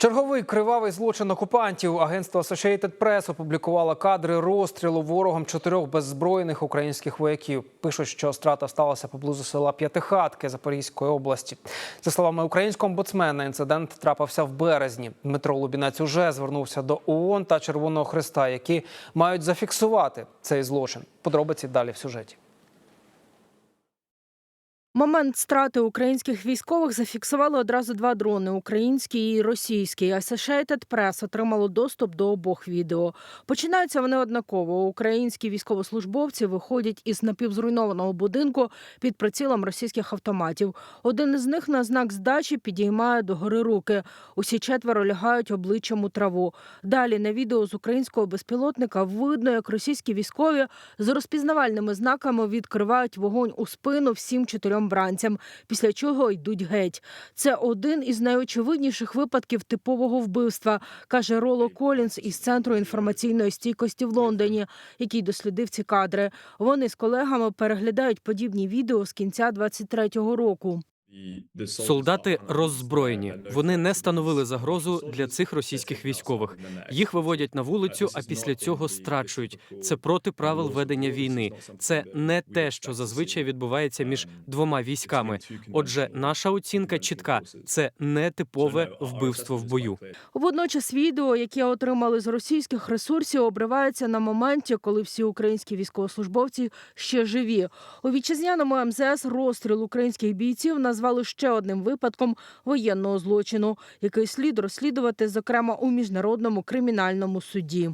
Черговий кривавий злочин окупантів. Агентство Associated Press опублікувало кадри розстрілу ворогом чотирьох беззбройних українських вояків. Пишуть, що страта сталася поблизу села П'ятихатки Запорізької області. За словами українського омбудсмена, інцидент трапився в березні. Дмитро Лубінець уже звернувся до ООН та Червоного Христа, які мають зафіксувати цей злочин. Подробиці далі в сюжеті. Момент страти українських військових зафіксували одразу два дрони український і російський. Associated Press отримало доступ до обох відео. Починаються вони однаково. Українські військовослужбовці виходять із напівзруйнованого будинку під прицілом російських автоматів. Один із них на знак здачі підіймає догори руки. Усі четверо лягають обличчям у траву. Далі на відео з українського безпілотника видно, як російські військові з розпізнавальними знаками відкривають вогонь у спину всім чотирьом бранцям, після чого йдуть геть. Це один із найочевидніших випадків типового вбивства, каже Роло Колінс із центру інформаційної стійкості в Лондоні, який дослідив ці кадри. Вони з колегами переглядають подібні відео з кінця 23-го року. Солдати роззброєні. Вони не становили загрозу для цих російських військових. Їх виводять на вулицю, а після цього страчують. Це проти правил ведення війни. Це не те, що зазвичай відбувається між двома військами. Отже, наша оцінка чітка: це не типове вбивство в бою. Водночас відео, яке отримали з російських ресурсів, обривається на моменті, коли всі українські військовослужбовці ще живі. У вітчизняному МЗС розстріл українських бійців назвали ще одним випадком воєнного злочину, який слід розслідувати, зокрема у міжнародному кримінальному суді.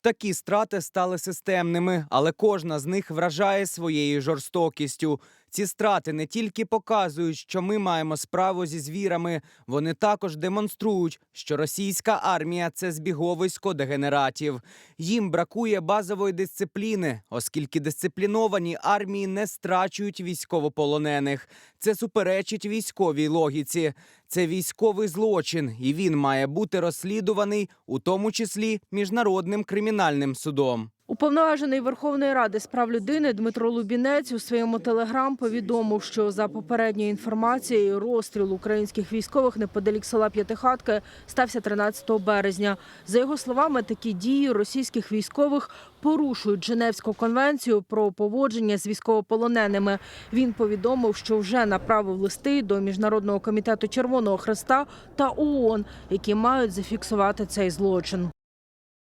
Такі страти стали системними, але кожна з них вражає своєю жорстокістю. Ці страти не тільки показують, що ми маємо справу зі звірами, вони також демонструють, що російська армія це збіговисько дегенератів. Їм бракує базової дисципліни, оскільки дисципліновані армії не страчують військовополонених. Це суперечить військовій логіці. Це військовий злочин, і він має бути розслідуваний, у тому числі міжнародним кримінальним судом. Уповноважений Верховної Ради з прав людини Дмитро Лубінець у своєму телеграм повідомив, що за попередньою інформацією розстріл українських військових неподалік села П'ятихатки стався 13 березня. За його словами, такі дії російських військових порушують Женевську конвенцію про поводження з військовополоненими. Він повідомив, що вже направив листи до міжнародного комітету Червоного Хреста та ООН, які мають зафіксувати цей злочин.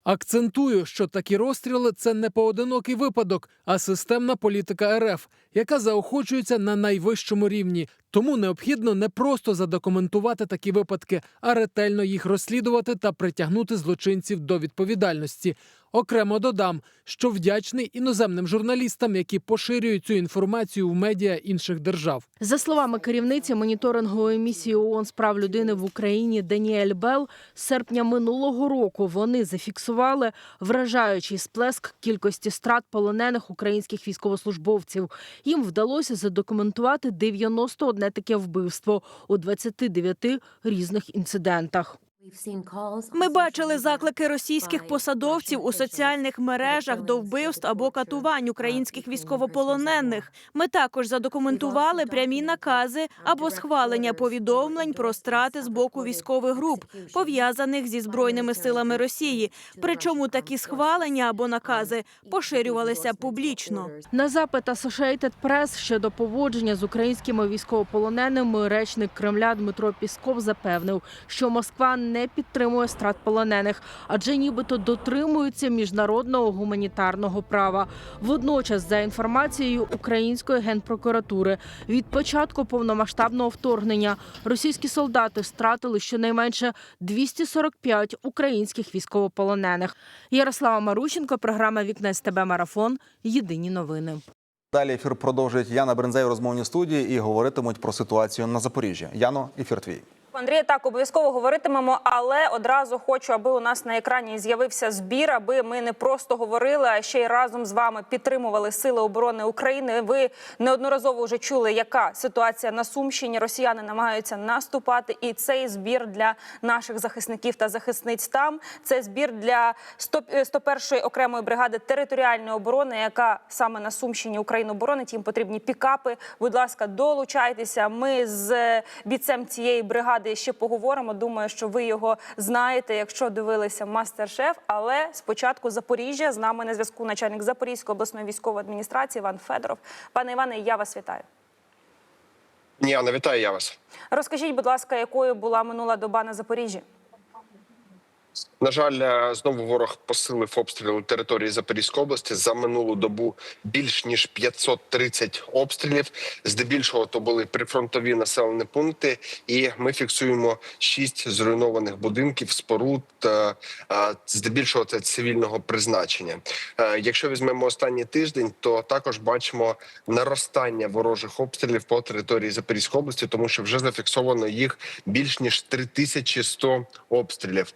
Акцентую, що такі розстріли це не поодинокий випадок, а системна політика РФ, яка заохочується на найвищому рівні. Тому необхідно не просто задокументувати такі випадки, а ретельно їх розслідувати та притягнути злочинців до відповідальності. Окремо додам, що вдячний іноземним журналістам, які поширюють цю інформацію в медіа інших держав. За словами керівниці моніторингової місії ООН з прав людини в Україні Даніель Бел, серпня минулого року вони зафіксували вражаючий сплеск кількості страт полонених українських військовослужбовців. Їм вдалося задокументувати 91 таке вбивство у 29 різних інцидентах. Ми бачили заклики російських посадовців у соціальних мережах до вбивств або катувань українських військовополонених. Ми також задокументували прямі накази або схвалення повідомлень про страти з боку військових груп, пов'язаних зі збройними силами Росії. Причому такі схвалення або накази поширювалися публічно. На запит Associated Press щодо поводження з українськими військовополоненими речник Кремля Дмитро Пісков запевнив, що Москва не підтримує страт полонених, адже нібито дотримуються міжнародного гуманітарного права. Водночас, за інформацією Української генпрокуратури, від початку повномасштабного вторгнення російські солдати стратили щонайменше 245 українських військовополонених. Ярослава Марущенко, програма Вікне з ТБ Марафон. Єдині новини. Далі ефір продовжить Яна Брензей у розмовній студії і говоритимуть про ситуацію на Запоріжжі. Яно, ефір твій. Андрія, так обов'язково говоритимемо, але одразу хочу, аби у нас на екрані з'явився збір, аби ми не просто говорили, а ще й разом з вами підтримували сили оборони України. Ви неодноразово вже чули, яка ситуація на Сумщині. Росіяни намагаються наступати, і цей збір для наших захисників та захисниць там. Це збір для 100 101-ї окремої бригади територіальної оборони, яка саме на Сумщині Україну боронить. Їм потрібні пікапи. Будь ласка, долучайтеся. Ми з бійцем цієї бригади. Ради ще поговоримо. Думаю, що ви його знаєте, якщо дивилися мастер-шеф. Але спочатку Запоріжжя з нами на зв'язку начальник Запорізької обласної військової адміністрації Іван Федоров. Пане Іване, я вас вітаю. Ніана, вітаю я вас. Розкажіть, будь ласка, якою була минула доба на Запоріжжі? На жаль, е, знову ворог посилив обстріли території Запорізької області за минулу добу більш ніж 530 обстрілів. Здебільшого то були прифронтові населені пункти, і ми фіксуємо шість зруйнованих будинків, споруд. е, е, Здебільшого це цивільного призначення. Якщо візьмемо останній тиждень, то також бачимо наростання ворожих обстрілів по території Запорізької області, тому що вже зафіксовано їх більш ніж 3100 обстрілів.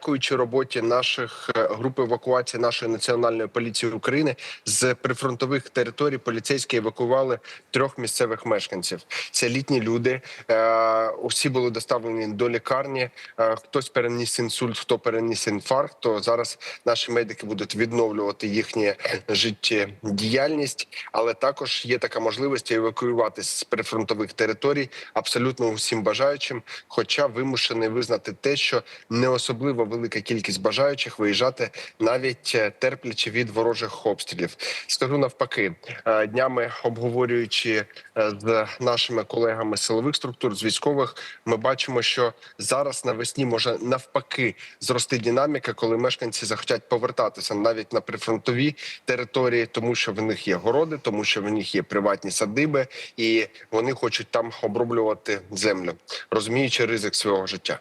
Дякуючи роботі наших е, груп евакуації нашої національної поліції України з прифронтових територій поліцейські евакуювали трьох місцевих мешканців. Це літні люди. Е, Усі були доставлені до лікарні. Е, Хтось переніс інсульт, хто переніс інфаркт. То зараз наші медики будуть відновлювати їхнє життєдіяльність, але також є така можливість евакуюватись з прифронтових територій абсолютно усім бажаючим. Хоча вимушений визнати те, що не особливо велика кількість бажаючих виїжджати, навіть е, терплячи від ворожих обстрілів. Скажу навпаки, е, днями обговорюючи е, з нашими колегами силових структур, з військових, ми бачимо, що зараз навесні може навпаки зрости динаміка, коли мешканці захотять повертатися навіть на прифронтові території, тому що в них є городи, тому що в них є приватні садиби, і вони хочуть там оброблювати землю, розуміючи ризик свого життя.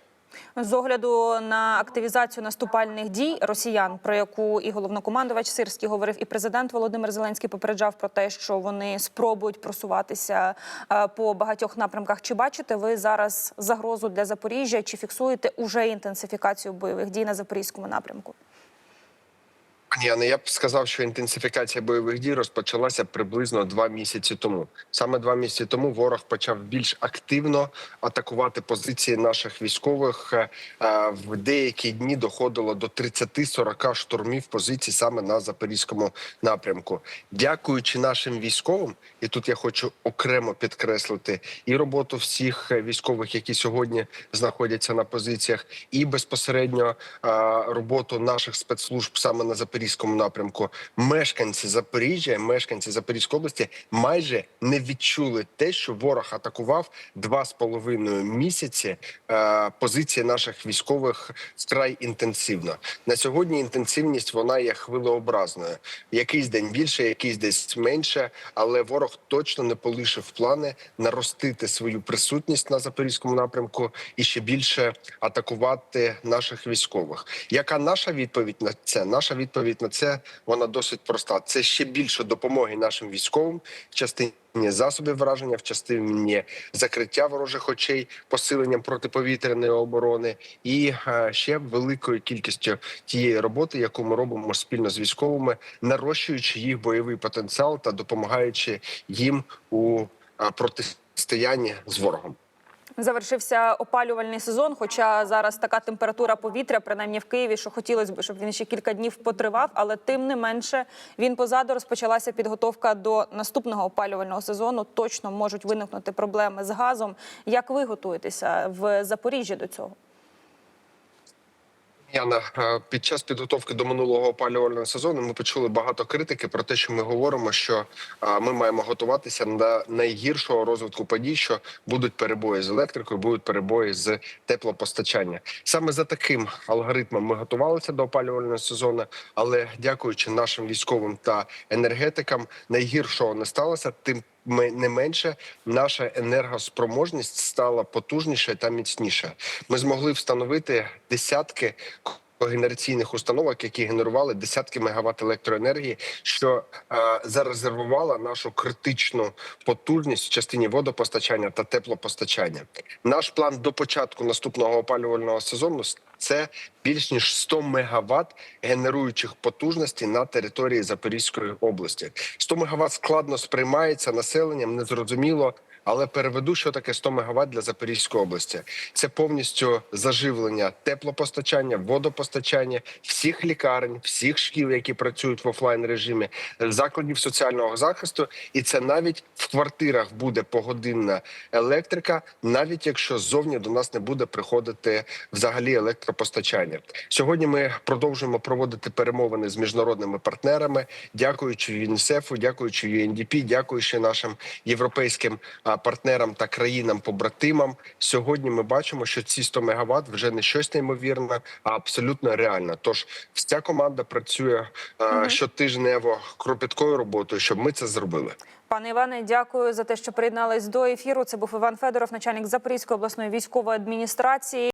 З огляду на активізацію наступальних дій росіян, про яку і головнокомандувач Сирський говорив, і президент Володимир Зеленський попереджав про те, що вони спробують просуватися е, по багатьох напрямках. Чи бачите ви зараз загрозу для Запоріжжя? Чи фіксуєте уже інтенсифікацію бойових дій на запорізькому напрямку? Пані я б сказав, що інтенсифікація бойових дій розпочалася приблизно два місяці тому. Саме два місяці тому ворог почав більш активно атакувати позиції наших військових. Е, е, В деякі дні доходило до 30-40 штурмів позицій саме на запорізькому напрямку. Дякуючи нашим військовим, і тут я хочу окремо підкреслити і роботу всіх військових, які сьогодні знаходяться на позиціях, і безпосередньо е, роботу наших спецслужб саме на запорізькому напрямку. Мешканці Запоріжжя, мешканці Запорізької області майже не відчули те, що ворог атакував два з половиною місяці е, позиції наших військових вкрай інтенсивно. На сьогодні інтенсивність вона є хвилеобразною. Якийсь день більше, якийсь десь менше, але ворог точно не полишив плани наростити свою присутність на запорізькому напрямку і ще більше атакувати наших військових. Яка наша відповідь на це? Наша відповідь на це вона досить проста. Це ще більше допомоги нашим військовим в частині. Засобів враження в частині закриття ворожих очей, посиленням протиповітряної оборони і е, ще великою кількістю тієї роботи, яку ми робимо спільно з військовими, нарощуючи їх бойовий потенціал та допомагаючи їм у е, протистоянні з ворогом. Завершився опалювальний сезон. Хоча зараз така температура повітря, принаймні в Києві, що хотілося б, щоб він ще кілька днів потривав, але тим не менше він позаду розпочалася підготовка до наступного опалювального сезону. Точно можуть виникнути проблеми з газом. Як ви готуєтеся в Запоріжжі до цього? Яна, е, під час підготовки до минулого опалювального сезону ми почули багато критики про те, що ми говоримо, що е, ми маємо готуватися до найгіршого розвитку подій, що будуть перебої з електрикою, будуть перебої з теплопостачання. Саме за таким алгоритмом ми готувалися до опалювального сезону, але дякуючи нашим військовим та енергетикам, найгіршого не сталося. Тим не менше наша енергоспроможність стала потужніша та міцніша. Ми змогли встановити десятки генераційних установок, які генерували десятки мегаватт електроенергії, що е, зарезервувала нашу критичну потужність в частині водопостачання та теплопостачання. Наш план до початку наступного опалювального сезону це більш ніж 100 мегаватт генеруючих потужностей на території Запорізької області. 100 мегаватт складно сприймається населенням, незрозуміло. Але переведу, що таке 100 МВт для Запорізької області. Це повністю заживлення теплопостачання, водопостачання всіх лікарень, всіх шкіл, які працюють в офлайн режимі, закладів соціального захисту, і це навіть в квартирах буде погодинна електрика, навіть якщо ззовні до нас не буде приходити взагалі електропостачання. Сьогодні ми продовжуємо проводити перемовини з міжнародними партнерами, дякуючи ЮНІСЕФу, дякуючи UNDP, дякуючи нашим європейським партнерам та країнам-побратимам. Сьогодні ми бачимо, що ці 100 мегаватт вже не щось неймовірне, а абсолютно реальне. Тож вся команда працює угу. щотижнево кропіткою роботою, щоб ми це зробили. Пане Іване, дякую за те, що приєднались до ефіру. Це був Іван Федоров, начальник Запорізької обласної військової адміністрації.